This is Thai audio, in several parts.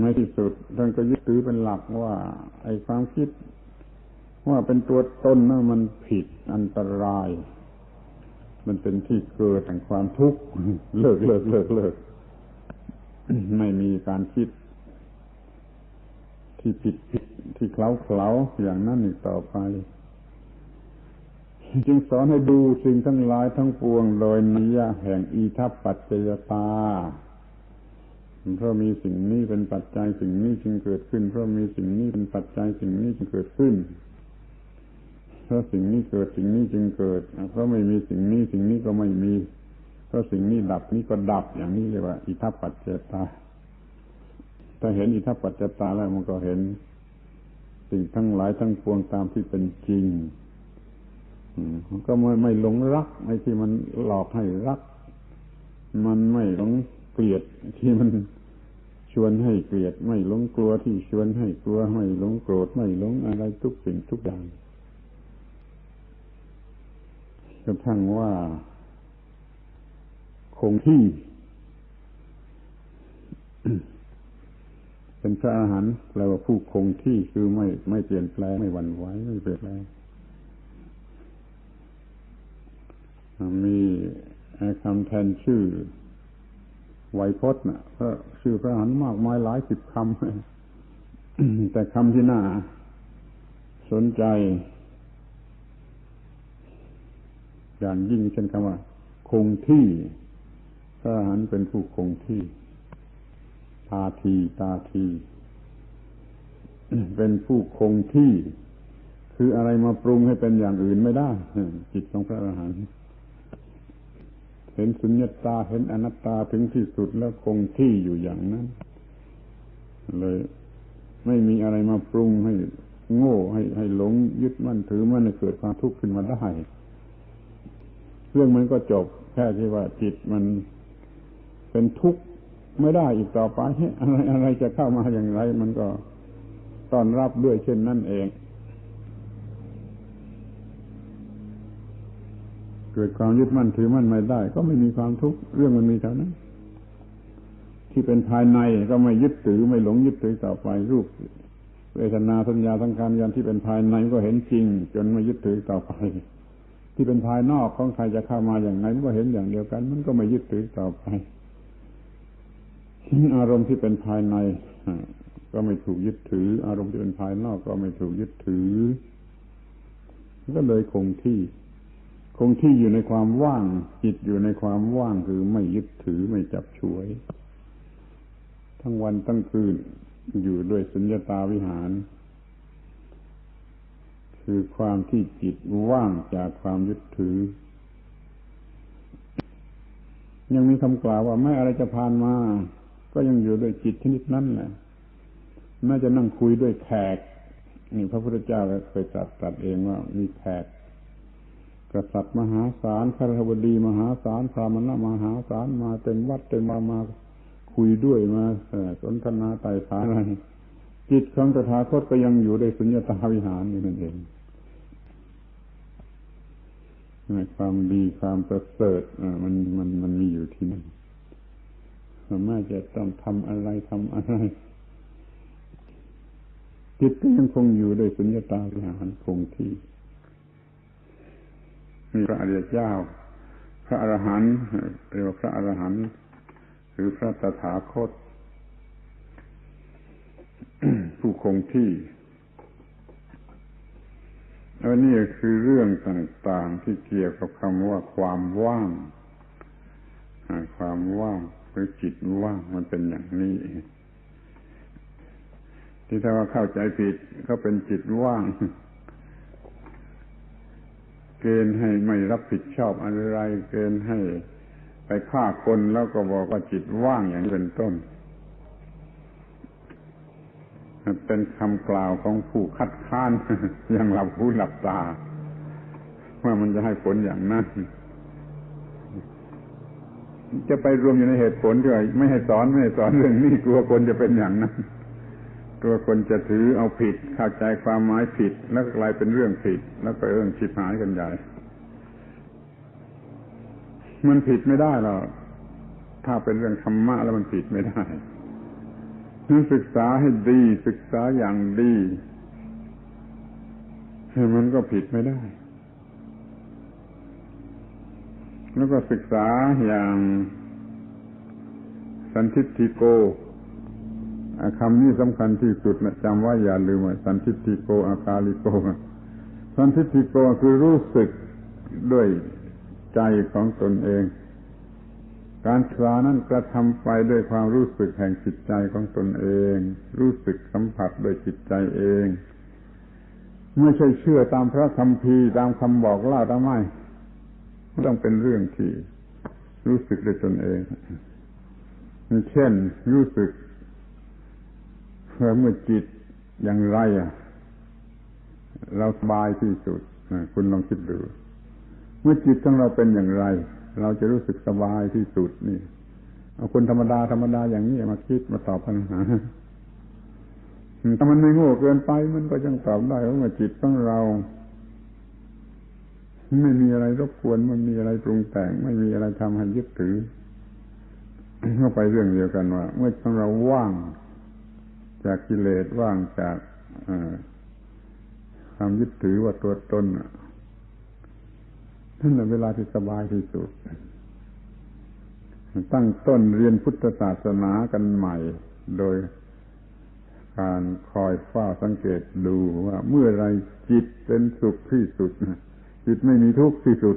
ในที่สุดท่านก็ยึดถือเป็นหลักว่า ไอ้ความคิด ว่าเป็นตัวตนนะมันผิดอันตราย มันเป็นที่เกิดแห่งความทุกข์เลิกเลิกเลิกเลิกไม่มีการคิด ที่ผิดผิดที่เคล้าเคล้าอย่างนั้นอีกต่อไป จึงสอนให้ดูสิ่งทั้งหลายทั้งปวง โดยนิยะแห่งอีทัปปัจจยตา เพราะมีสิ่งนี้เป็นปัจจัยสิ่งนี้จึงเกิดขึ้น เพราะมีสิ่งนี้เป็นปัจจัยสิ่งนี้จึงเกิดขึ้น เพราะสิ่งนี้เกิดสิ่งนี้จึงเกิด เพราะไม่มีสิ่งนี้สิ่งนี้ก็ไม่มี เพราะสิ่งนี้ดับนี้ก็ดับอย่างนี้เรียกว่า อิทัปปัจจตาถ้าเห็นอิทัปปัจจตาแล้วมันก็เห็น สิ่งทั้งหลายทั้งปวงตามที่เป็นจริงมันก็ไม่ไม่หลงรักไอ้ที่มันหลอกให้รัก มันไม่หลง เกลียดที่มันชวนให้เกลียดไม่หลงกลัวที่ชวนให้กลัวไม่หลงโกรธไม่หลงอะไรทุกสิ่งทุกอย่างกระทั่งว่าคงที่ เป็นพระอาหารแปลว่าผู้คงที่คือไม่ไม่เปลี่ยนแปลงไม่หวั่นไหวไม่เปลี่ยนแปลงมีคำแทนชื่อ ไวยพจน์นะก็ชื่อพระหันมากมายหลายสิบคำ แต่คำที่น่าสนใจ อย่างยิ่งเช่นคำว่า คงที่ พระหันเป็นผู้คงที่ตาทีตาที เป็นผู้คงที่ คืออะไรมาปรุงให้เป็นอย่างอื่นไม่ได้ จิตของพระอรหันต์ เห็นสุญญตาเห็นอนัตตาถึงที่สุดแล้วคงที่อยู่อย่างนั้น เลย ไม่มีอะไรมาปรุงให้โง่ให้ให้หลงยึดมั่นถือมั่นให้เกิดความทุกข์ขึ้นมาได้เรื่องมันก็จบแค่ที่ว่าจิตมันเป็นทุกข์ไม่ได้อีกต่อไปอะไรอะไรจะเข้ามาอย่างไร มันก็ต้อนรับด้วยเช่นนั่นเอง เกิดความยึดมั่นถือมั่นไม่ได้ ก็ไม่มีความทุกข์เรื่องมันมีเท่านั้น ที่เป็นภายในก็ไม่ยึดถือไม่หลงยึดถือต่อไปรูปเวทนาสัญญาสังขารยันที่เป็นภายในก็เห็นจริง จนไม่ยึดถือต่อไป ที่เป็นภายนอกของใครจะเข้ามาอย่างไรมันก็เห็นอย่างเดียวกัน มันก็ไม่ยึดถือต่อไปอารมณ์ที่เป็นภายใน ก็ไม่ถูกยึดถือ อารมณ์ที่เป็นภายนอกก็ไม่ถูกยึดถือ ก็เลยคงที่ คงที่อยู่ในความว่าง จิตอยู่ในความว่างคือไม่ยึดถือไม่จับฉวย ทั้งวันทั้งคืนอยู่ด้วยสุญญาตาวิหาร คือความที่จิตว่างจากความยึดถือ ยังมีคำกล่าวว่าไม่อะไรจะผ่านมา ก็ยังอยู่ด้วยจิตชนิดนั้นแหละน่าจะนั่งคุยด้วยแขกนี่พระพุทธเจ้าเคยตรัสตรัสเองว่ามีแขก กษัตริย์มหาศาลคารบดีมหาศาลพระมณมหาศาลมาเต็มวัดเต็มมามาคุยด้วยมาสนทนาไต่ถามอะไรจิตของตถาคตก็ยังอยู่ในสุญญตาวิหารนี่นั่นเองความดีความประเสริฐมันมันมันมีอยู่ที่นั่นแม่จะต้องทำอะไรทำอะไรจิตก็ยังคงอยู่โดยสุญญตาวิหารคงที่ พระอริยเจ้า พระอรหันต์เรียกว่าพระอรหันต์หรือพระตถาคต ผู้คงที่อันนี้คือเรื่องต่างๆที่เกี่ยวกับคำว่าความว่าง ความว่างหรือจิตว่างมันเป็นอย่างนี้ ที่ถ้าว่าเข้าใจผิดเขาเป็นจิตว่าง เกณฑ์ให้ไม่รับผิดชอบอะไร เกณฑ์ให้ไปฆ่าคนแล้วก็บอกว่าจิตว่างอย่างเป็นต้น เป็นคำกล่าวของผู้คัดค้านอย่างหลับหูหลับตา ว่ามันจะให้ผลอย่างนั้นจะไปรวมอยู่ในเหตุผลด้วยไม่ให้สอนไม่ให้สอนเรื่องนี้กลัวคนจะเป็นอย่างนั้น ตัวคนจะถือเอาผิด เข้าใจความหมายผิด แล้วกลายเป็นเรื่องผิด แล้วก็เรื่องชิบหายกันใหญ่ มันผิดไม่ได้หรอกถ้าเป็นเรื่องธรรมะแล้วมันผิดไม่ได้ศึกษาให้ดี ศึกษาอย่างดีมันก็ผิดไม่ได้ แล้วก็ศึกษาอย่างสันทิติโก คำนี้สำคัญที่สุดนะจำไว่าอย่าลืมว่าสันทิติโกอากาลิโก สันทิติโกคือรู้สึกด้วยใจของตนเอง การศึกษานั้นกระทำไปด้วยความรู้สึกแห่งจิตใจของตนเอง รู้สึกสัมผัสโดยจิตใจเองไม่ใช่เชื่อตามพระคำพีตามคำบอกเล่าตามไม่ต้องเป็นเรื่องที่รู้สึกด้วยตนเอง เช่น รู้สึก เมื่อจิตอย่างไรอะเราสบายที่สุดคุณลองคิดดู เมื่อจิตของเราเป็นอย่างไร เราจะรู้สึกสบายที่สุดนี่ เอาคนธรรมดาธรรมดาอย่างนี้มาคิดมาตอบปัญหาถ้ามันไม่โง่เกินไปมันก็ยังตอบได้ว่าจิตของเรา ไม่มีอะไรรบกวนมันมีอะไรปรุงแต่ง ไม่มีอะไรทำให้ยึดถือเข้าไปเรื่องเดียวกันว่า เมื่อของเราว่าง จากกิเลสว่างจากความยึดถือว่าตัวตนนั่นแหละเวลาที่สบายที่สุด ตั้งต้นเรียนพุทธศาสนากันใหม่ โดยการคอยเฝ้าสังเกตดูว่าเมื่อไรจิตเป็นสุขที่สุด จิตไม่มีทุกข์ที่สุด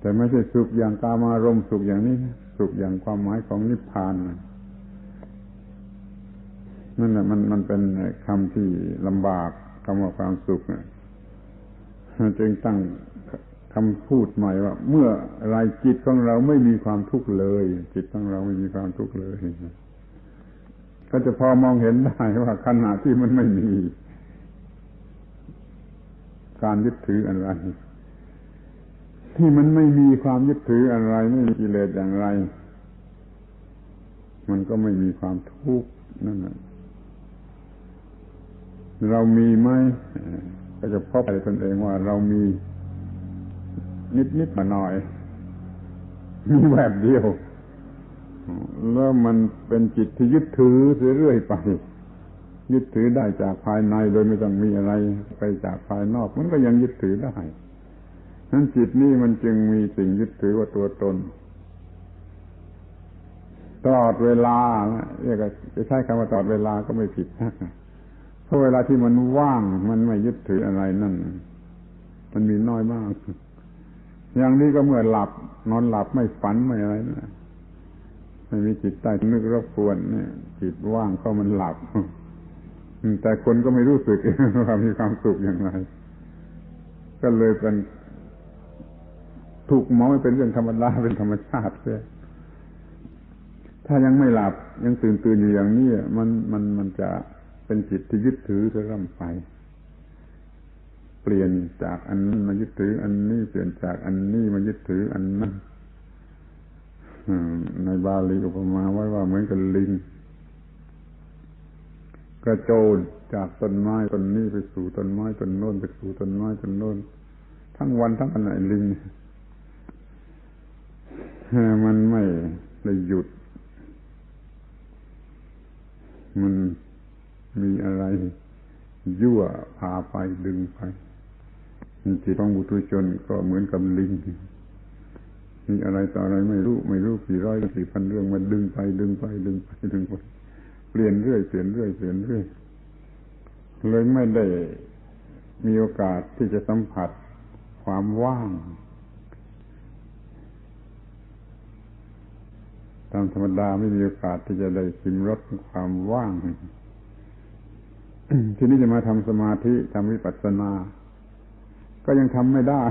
แต่ไม่ใช่สุขอย่างกามารมสุขอย่างนี้ สุขอย่างความหมายของนิพพานนั่นแหละมันมันเป็นคำที่ลำบากคำว่าความสุขจึงตั้งคำพูดใหม่ว่า เมื่อไรจิตของเราไม่มีความทุกข์เลย จิตของเราไม่มีความทุกข์เลย ก็จะพอมองเห็นได้ว่าขณะที่มันไม่มี การยึดถืออะไร ที่มันไม่มีความยึดถืออะไร ไม่มีกิเลสอย่างไร มันก็ไม่มีความทุกข์นั่นแหละเรามีไหมก็จะพบไปตนเองว่าเรามีนิดนิดมาหน่อยมีแบบเดียว แล้วมันเป็นจิตที่ยึดถือเรื่อยไป ยึดถือได้จากภายในโดยไม่ต้องมีอะไร ไปจากภายนอก มันก็ยังยึดถือได้ นั้นจิตนี่มันจึงมีสิ่งยึดถือว่าตัวตน ตลอดเวลาเรียกจะใช้คำว่าตลอดเวลาก็ไม่ผิดเพราะเวลาที่มันว่างมันไม่ยึดถืออะไรนั่น มันมีน้อยมาก อย่างนี้ก็เมื่อหลับ นอนหลับไม่ฝันไม่อะไรนะไม่มีจิตใต้นึกรบกวนเนี่ยจิตว่างก็มันหลับแต่คนก็ไม่รู้สึกว่ามีความสุขอย่างไร ก็เลยเป็น ถูกมองเป็นเรื่องธรรมดาเป็นธรรมชาติเสียถ้ายังไม่หลับยังตื่นตื่นอยู่อย่างนี้มันมันมันจะเป็นจิตที่ยึดถือจะร่ำไป เปลี่ยนจากอันนั้นมายึดถือ อันนี้เปลี่ยนจากอันนี้มายึดถืออันนั้นในบาลีอุปมาไว้ว่าเหมือนกับลิงกระโจนจากต้นไม้ต้นนี้ไปสู่ต้นไม้ต้นโน้นไปสู่ต้นไม้ต้นโน้นทั้งวันทั้งวันไอ้ลิง มันไม่ได้หยุด มันมีอะไร ยั่วพาไปดึงไปจิตของบุตุชนก็เหมือนกับลิงมีอะไรต่ออะไรไม่รู้ ไม่รู้กี่ร้อยกี่พันเรื่องมันดึงไป ดึงไป ดึงไปดึงไปเปลี่ยนเรื่อยเปลี่ยนเรื่อยเปลี่ยนเรื่อยเลยไม่ได้มีโอกาสที่จะสัมผัสความว่าง ตามธรรมดาไม่มีโอกาสที่จะได้ชิมรสความว่าง ทีนี้จะมาทำสมาธิทำวิปัสสนา ก็ยังทำไม่ได้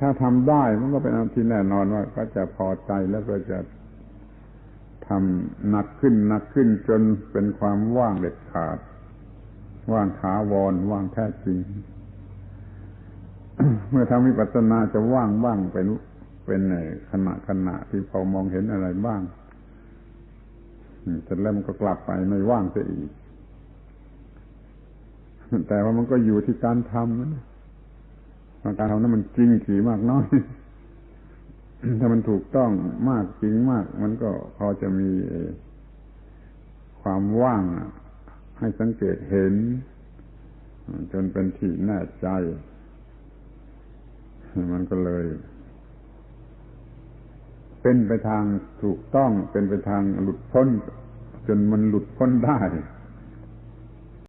ถ้าทำได้มันก็เป็นที่แน่นอนว่า ก็จะพอใจแล้วก็จะทำหนักขึ้นหนักขึ้นจนเป็นความว่างเด็ดขาด ว่างถาวรว่างแท้จริง เมื่อทำวิปัสสนาจะว่างบ้างเป็น เป็นขณะขณะที่พอมองเห็นอะไรบ้างเสร็จแล้วมันก็กลับไปไม่ว่างเสียอีก แต่ว่ามันก็อยู่ที่การทำนะการทำนั้นมันจริงขี่มากน้อย ถ้ามันถูกต้องมากจริงมาก มันก็พอจะมีความว่างให้สังเกตเห็น จนเป็นที่แน่ใจ มันก็เลย เป็นไปทางถูกต้องเป็นไปทางหลุดพ้น จนมันหลุดพ้นได้